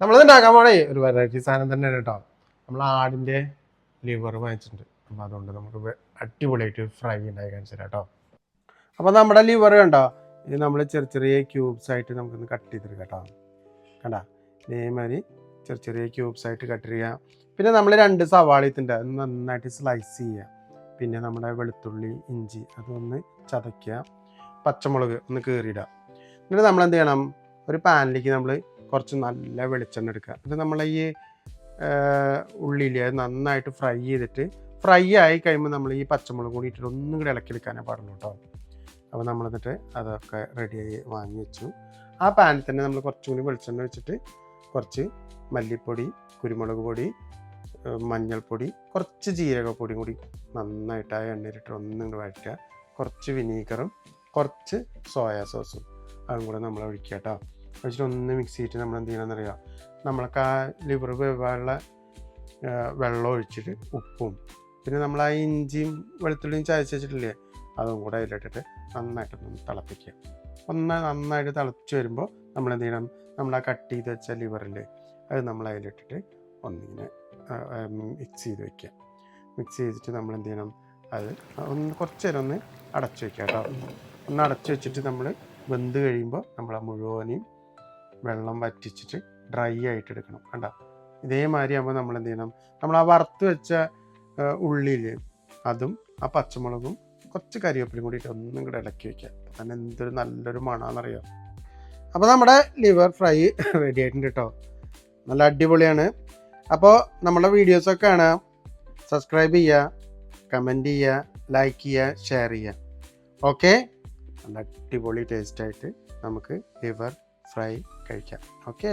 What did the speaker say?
നമ്മളിത് ഉണ്ടാക്കാൻ പോണേ ഒരു വെറൈറ്റി സാധനം തന്നെ കേട്ടോ. നമ്മൾ ആടിന്റെ ലിവർ വാങ്ങിച്ചിട്ടുണ്ട്. അപ്പോൾ അതുകൊണ്ട് നമുക്ക് അടിപൊളിയായിട്ട് ഫ്രൈ ഉണ്ടായി കാണിച്ചു കേട്ടോ. അപ്പോൾ നമ്മുടെ ലിവർ കണ്ടോ? ഇത് നമ്മൾ ചെറിയ ചെറിയ ക്യൂബ്സ് ആയിട്ട് നമുക്കൊന്ന് കട്ട് ചെയ്തിട്ട് കേട്ടോ. കണ്ട? ഇതേമാതിരി ചെറിയ ചെറിയ ക്യൂബ്സ് ആയിട്ട് കട്ട് ചെയ്യുക. പിന്നെ നമ്മൾ രണ്ട് സവാളയത്തിന്റെ നന്നായിട്ട് സ്ലൈസ് ചെയ്യുക. പിന്നെ നമ്മുടെ വെളുത്തുള്ളി ഇഞ്ചി അതൊന്ന് ചതയ്ക്കുക. പച്ചമുളക് ഒന്ന് കീറിയിടുക. എന്നിട്ട് നമ്മൾ എന്ത് ചെയ്യണം? ഒരു പാനിലേക്ക് നമ്മൾ കുറച്ച് നല്ല വെളിച്ചെണ്ണ എടുക്കുക. അത് നമ്മൾ ഈ ഉള്ളിയിൽ നന്നായിട്ട് ഫ്രൈ ചെയ്തിട്ട് ഫ്രൈ ആയി കഴിയുമ്പോൾ നമ്മൾ ഈ പച്ചമുളക് കൂടി ഇട്ടിട്ട് ഒന്നും കൂടി ഇളക്കിയെടുക്കാനേ പാടുള്ളൂ കേട്ടോ അപ്പോൾ നമ്മൾ എന്നിട്ട് അതൊക്കെ റെഡിയായി വാങ്ങി വെച്ചു. ആ പാനിൽ തന്നെ നമ്മൾ കുറച്ചും കൂടി വെളിച്ചെണ്ണ വെച്ചിട്ട് കുറച്ച് മല്ലിപ്പൊടി കുരുമുളക് പൊടി മഞ്ഞൾപ്പൊടി കുറച്ച് ജീരകപ്പൊടിയും കൂടി നന്നായിട്ട് ആ എണ്ണയിലിട്ട് ഒന്നും കൂടി വഴറ്റുക. കുറച്ച് വിനീഗറും കുറച്ച് സോയാ സോസും അതും കൂടെ നമ്മൾ ഒഴിക്കുക കേട്ടോ ഒഴിച്ചിട്ട് ഒന്ന് മിക്സ് ചെയ്തിട്ട് നമ്മൾ എന്ത് ചെയ്യണമെന്ന് അറിയാം നമ്മൾക്ക് ആ ലിവർ വേവാനുള്ള വെള്ളം ഒഴിച്ചിട്ട് ഉപ്പും. പിന്നെ നമ്മൾ ആ ഇഞ്ചിയും വെളുത്തുള്ളിയും ചതച്ച് വെച്ചിട്ടില്ലേ? അതും കൂടെ അതിലിട്ടിട്ട് നന്നായിട്ടൊന്ന് തിളപ്പിക്കുക. ഒന്ന് നന്നായിട്ട് തിളച്ച് വരുമ്പോൾ നമ്മൾ എന്ത് ചെയ്യണം നമ്മൾ ആ കട്ട് ചെയ്ത് വെച്ച ലിവറിൽ അത് നമ്മൾ അതിലിട്ടിട്ട് ഒന്നിങ്ങനെ മിക്സ് ചെയ്ത് വെക്കുക. മിക്സ് ചെയ്തിട്ട് നമ്മൾ എന്ത് ചെയ്യണം അത് ഒന്ന് കുറച്ച് നേരം ഒന്ന് അടച്ചു വെക്കുക കേട്ടോ. ഒന്ന് അടച്ചു വെച്ചിട്ട് നമ്മൾ വെന്ത് കഴിയുമ്പോൾ നമ്മൾ ആ മുഴുവനെയും വെള്ളം വറ്റിച്ചിട്ട് ഡ്രൈ ആയിട്ട് എടുക്കണം കണ്ട? ഇതേമാതിരി ആകുമ്പോൾ നമ്മൾ എന്ത് ചെയ്യണം? നമ്മൾ ആ വറുത്ത് വെച്ച ഉള്ളിൽ അതും ആ പച്ചമുളകും കുറച്ച് കറിവേപ്പിലും കൂടിയിട്ട് ഒന്നും കൂടെ ഇളക്കി വെക്കുക. അപ്പം തന്നെ എന്തൊരു നല്ലൊരു മണമാണെന്നറിയാം അപ്പോൾ നമ്മുടെ ലിവർ ഫ്രൈ റെഡി ആയിട്ടുണ്ട് കേട്ടോ നല്ല അടിപൊളിയാണ്. അപ്പോൾ നമ്മുടെ വീഡിയോസൊക്കെ ആണ്. സബ്സ്ക്രൈബ് ചെയ്യുക കമന്റ് ചെയ്യുക ലൈക്ക് ചെയ്യുക ഷെയർ ചെയ്യുക. ഓക്കെ നല്ല അടിപൊളി ടേസ്റ്റായിട്ട് നമുക്ക് ലിവർ ഫ്രൈ കഴിക്കാം. ഓക്കെ?